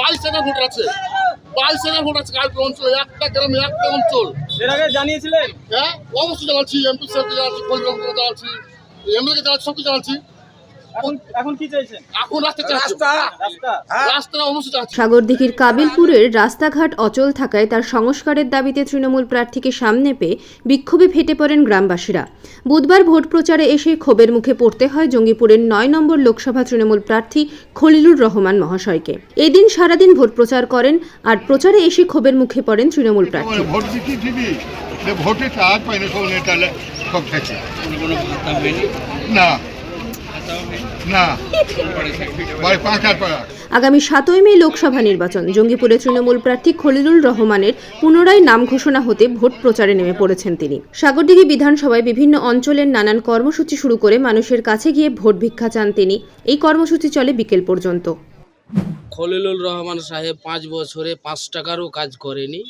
বাইশ হাজার ভোট আছে। বাইশ হাজার ভোট আছে কালকে অঞ্চলে একটা গ্রামে একটা অঞ্চল। এর আগে জানিয়েছিলেন? হ্যাঁ অবশ্যই জানাচ্ছি এমপি সাহেবকে জানাচ্ছি এমএলএ জানাচ্ছি এমএলকে জানাচ্ছি সবকে জানাচ্ছি। সাগরদিঘির কাবিলপুরের রাস্তাঘাট অচল থাকায় তার সংস্কারের দাবিতে তৃণমূল প্রার্থীকে সামনে পেয়ে বিক্ষোভে ফেটে পড়েন গ্রামবাসীরা। বুধবার ভোট প্রচারে এসে ক্ষোভের মুখে পড়তে হয় জঙ্গিপুরের নয় নম্বর লোকসভা তৃণমূল প্রার্থী খলিলুর রহমান মহাশয়কে। এদিন সারাদিন ভোট প্রচার করেন আর প্রচারে এসে ক্ষোভের মুখে পড়েন তৃণমূল প্রার্থী। ভোট না। আগামী সাতই মে লোকসভা নির্বাচন। জঙ্গিপুরে তৃণমূল প্রার্থী খলিলুর রহমানের পুনরায় নাম ঘোষণা হতে ভোট প্রচারে নেমে পড়েছেন তিনি। সাগরদিঘি বিধানসভায় বিভিন্ন অঞ্চলের নানান কর্মসূচি শুরু করে মানুষের কাছে গিয়ে ভোট ভিক্ষা চান তিনি। এই কর্মসূচি চলে বিকেল পর্যন্ত। খলিলুর রহমান সাহেব পাঁচ বছরে পাঁচ টাকারও কাজ করেনি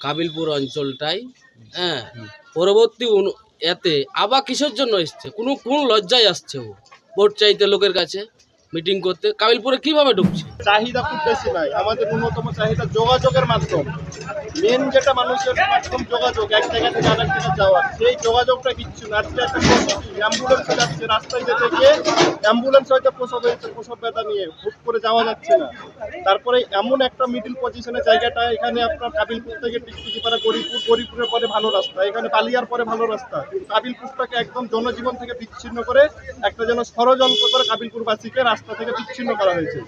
কাবিলপুর অঞ্চলটাই হ্যাঁ। পরবর্তী অনু- এতে আবার কিসের জন্য এসছে? কোনো কোন লজ্জায় আসছে ও? ভোট চাইতে লোকের কাছে। মিটিং করতে। কাবিলপুরে কীভাবে ঢুকছে? চাহিদা খুব বেশি নাই। আমাদের ন্যূনতম চাহিদা যোগাযোগের মাধ্যম। মেন যেটা মানুষের মাধ্যম যোগাযোগ, এক জায়গা থেকে আরেক জায়গায় যাওয়া সেই যোগাযোগটা কিচ্ছু না। আজকে একটা অ্যাম্বুলেন্স যাচ্ছে রাস্তায় যেতে গিয়ে। অ্যাম্বুলেন্স হয়তো প্রসব হয়েছে প্রসব ব্যথা নিয়ে হুট করে যাওয়া যাচ্ছে না। তারপরে এমন একটা মিডিল পজিশনের জায়গাটা, এখানে আপনার কাবিলপুর থেকে টিকটিকিপাড়া গরিপুর গরিপুরের পরে ভালো রাস্তা। এখানে পালিয়ার পরে ভালো রাস্তা। কাবিলপুরটাকে একদম জনজীবন থেকে বিচ্ছিন্ন করে একটা যেন ষড়যন্ত্র করে কাবিলপুরবাসীকে রাস্তা থেকে বিচ্ছিন্ন করা হয়েছে।